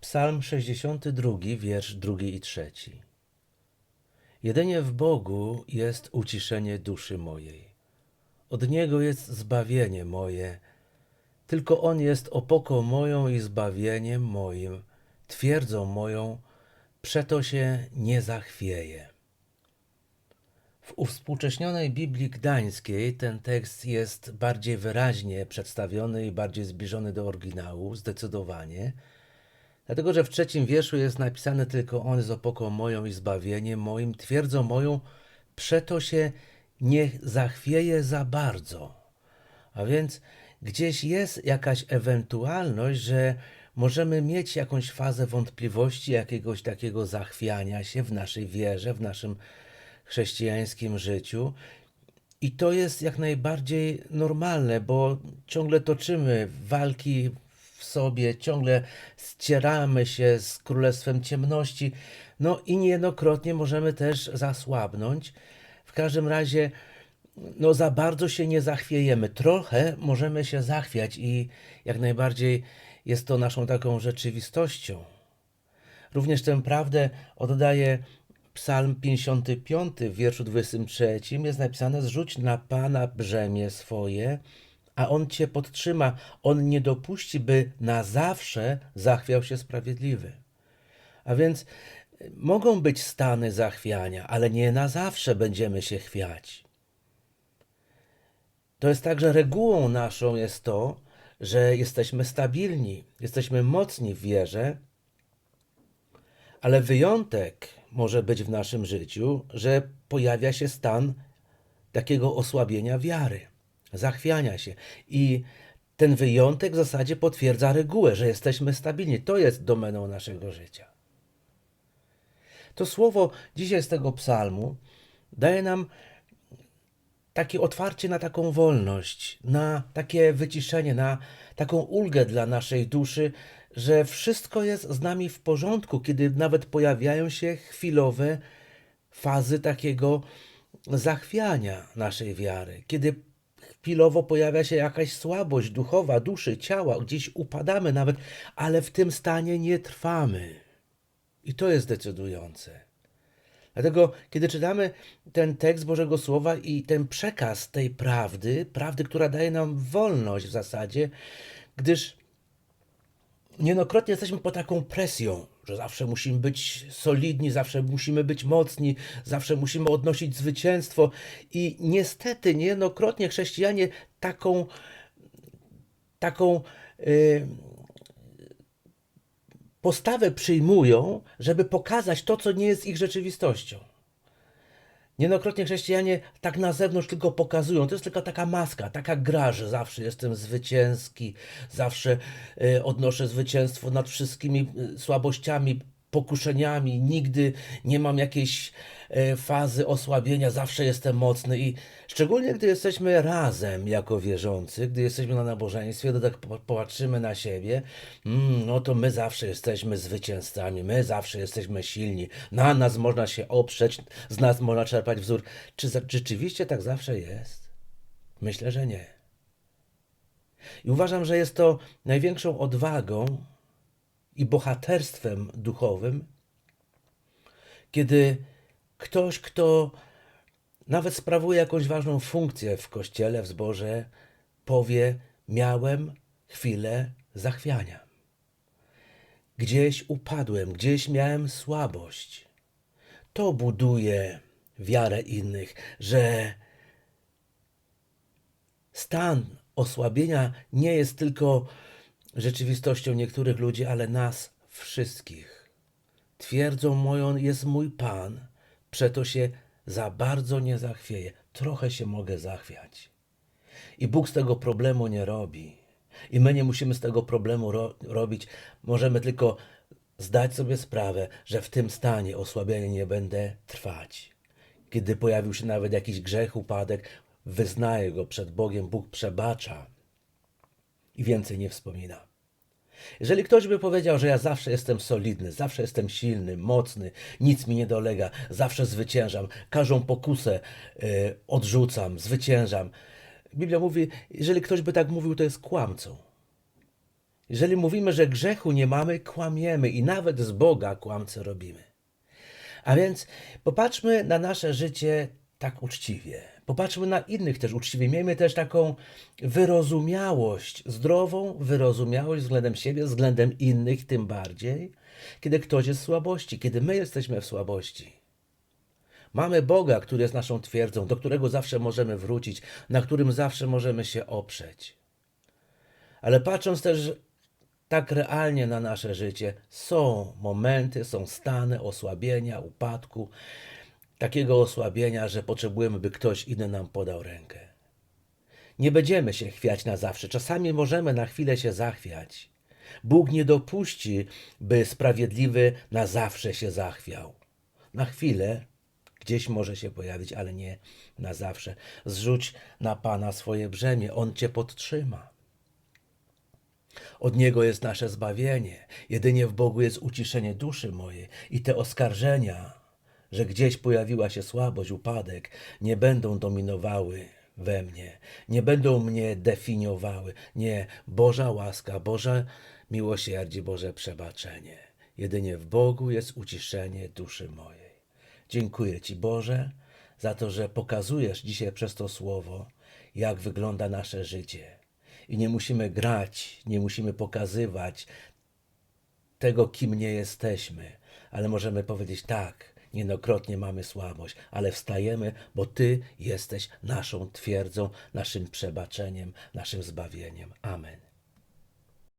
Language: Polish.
Psalm 62, wiersz drugi i trzeci. Jedynie w Bogu jest uciszenie duszy mojej. Od Niego jest zbawienie moje. Tylko On jest opoką moją i zbawieniem moim, twierdzą moją, przeto się nie zachwieje. W uwspółcześnionej Biblii Gdańskiej ten tekst jest bardziej wyraźnie przedstawiony i bardziej zbliżony do oryginału, zdecydowanie. Dlatego, że w trzecim wierszu jest napisane tylko On jest opoką moją i zbawieniem moim, twierdzą moją, przeto się nie zachwieje za bardzo. A więc gdzieś jest jakaś ewentualność, że możemy mieć jakąś fazę wątpliwości, jakiegoś takiego zachwiania się w naszej wierze, w naszym chrześcijańskim życiu. I to jest jak najbardziej normalne, bo ciągle toczymy walki w sobie, ciągle ścieramy się z królestwem ciemności. No i niejednokrotnie możemy też zasłabnąć. W każdym razie, no za bardzo się nie zachwiejemy. Trochę możemy się zachwiać i jak najbardziej jest to naszą taką rzeczywistością. Również tę prawdę oddaje Psalm 55 w wierszu 23. Jest napisane: Zrzuć na Pana brzemię swoje, a On cię podtrzyma. On nie dopuści, by na zawsze zachwiał się sprawiedliwy. A więc y, mogą być stany zachwiania, ale nie na zawsze będziemy się chwiać. To jest także regułą naszą jest to, że jesteśmy stabilni, jesteśmy mocni w wierze, ale wyjątek może być w naszym życiu, że pojawia się stan takiego osłabienia wiary, zachwiania się. I ten wyjątek w zasadzie potwierdza regułę, że jesteśmy stabilni. To jest domeną naszego życia. To słowo dzisiaj z tego psalmu daje nam takie otwarcie na taką wolność, na takie wyciszenie, na taką ulgę dla naszej duszy, że wszystko jest z nami w porządku, kiedy nawet pojawiają się chwilowe fazy takiego zachwiania naszej wiary, kiedy chwilowo pojawia się jakaś słabość duchowa, duszy, ciała, gdzieś upadamy nawet, ale w tym stanie nie trwamy. I to jest decydujące. Dlatego, kiedy czytamy ten tekst Bożego Słowa i ten przekaz tej prawdy, prawdy, która daje nam wolność w zasadzie, gdyż niejednokrotnie jesteśmy pod taką presją, że zawsze musimy być solidni, zawsze musimy być mocni, zawsze musimy odnosić zwycięstwo. I niestety niejednokrotnie chrześcijanie taką, taką yy, postawę przyjmują, żeby pokazać to, co nie jest ich rzeczywistością. Niejednokrotnie chrześcijanie tak na zewnątrz tylko pokazują. To jest tylko taka maska, taka gra, że zawsze jestem zwycięski, zawsze y, odnoszę zwycięstwo nad wszystkimi y, słabościami, pokuszeniami, nigdy nie mam jakiejś e, fazy osłabienia, zawsze jestem mocny i szczególnie gdy jesteśmy razem jako wierzący, gdy jesteśmy na nabożeństwie, to tak po- popatrzymy na siebie, mm, no to my zawsze jesteśmy zwycięzcami, my zawsze jesteśmy silni, na nas można się oprzeć, z nas można czerpać wzór. Czy rzeczywiście tak zawsze jest? Myślę, że nie. I uważam, że jest to największą odwagą i bohaterstwem duchowym, kiedy ktoś, kto nawet sprawuje jakąś ważną funkcję w kościele, w zborze, powie: Miałem chwilę zachwiania. Gdzieś upadłem, gdzieś miałem słabość. To buduje wiarę innych, że stan osłabienia nie jest tylko rzeczywistością niektórych ludzi, ale nas wszystkich. Twierdzą moją jest mój Pan, przeto się za bardzo nie zachwieje. Trochę się mogę zachwiać. I Bóg z tego problemu nie robi. I my nie musimy z tego problemu ro- robić. Możemy tylko zdać sobie sprawę, że w tym stanie osłabienia nie będę trwać. Kiedy pojawił się nawet jakiś grzech, upadek, wyznaję go przed Bogiem, Bóg przebacza i więcej nie wspomina. Jeżeli ktoś by powiedział, że ja zawsze jestem solidny, zawsze jestem silny, mocny, nic mi nie dolega, zawsze zwyciężam, każdą pokusę y, odrzucam, zwyciężam. Biblia mówi, jeżeli ktoś by tak mówił, to jest kłamcą. Jeżeli mówimy, że grzechu nie mamy, kłamiemy i nawet z Boga kłamce robimy. A więc popatrzmy na nasze życie tak uczciwie. Popatrzmy na innych też uczciwie. Miejmy też taką wyrozumiałość, zdrową wyrozumiałość względem siebie, względem innych tym bardziej, kiedy ktoś jest w słabości, kiedy my jesteśmy w słabości. Mamy Boga, który jest naszą twierdzą, do którego zawsze możemy wrócić, na którym zawsze możemy się oprzeć. Ale patrząc też tak realnie na nasze życie, są momenty, są stany osłabienia, upadku, takiego osłabienia, że potrzebujemy, by ktoś inny nam podał rękę. Nie będziemy się chwiać na zawsze. Czasami możemy na chwilę się zachwiać. Bóg nie dopuści, by sprawiedliwy na zawsze się zachwiał. Na chwilę gdzieś może się pojawić, ale nie na zawsze. Zrzuć na Pana swoje brzemię, On cię podtrzyma. Od Niego jest nasze zbawienie. Jedynie w Bogu jest uciszenie duszy mojej i te oskarżenia, że gdzieś pojawiła się słabość, upadek, nie będą dominowały we mnie, nie będą mnie definiowały. Nie, Boża łaska, Boże miłosierdzie, Boże przebaczenie. Jedynie w Bogu jest uciszenie duszy mojej. Dziękuję Ci, Boże, za to, że pokazujesz dzisiaj przez to słowo, jak wygląda nasze życie. I nie musimy grać, nie musimy pokazywać tego, kim nie jesteśmy, ale możemy powiedzieć tak. Niejednokrotnie mamy słabość, ale wstajemy, bo Ty jesteś naszą twierdzą, naszym przebaczeniem, naszym zbawieniem. Amen.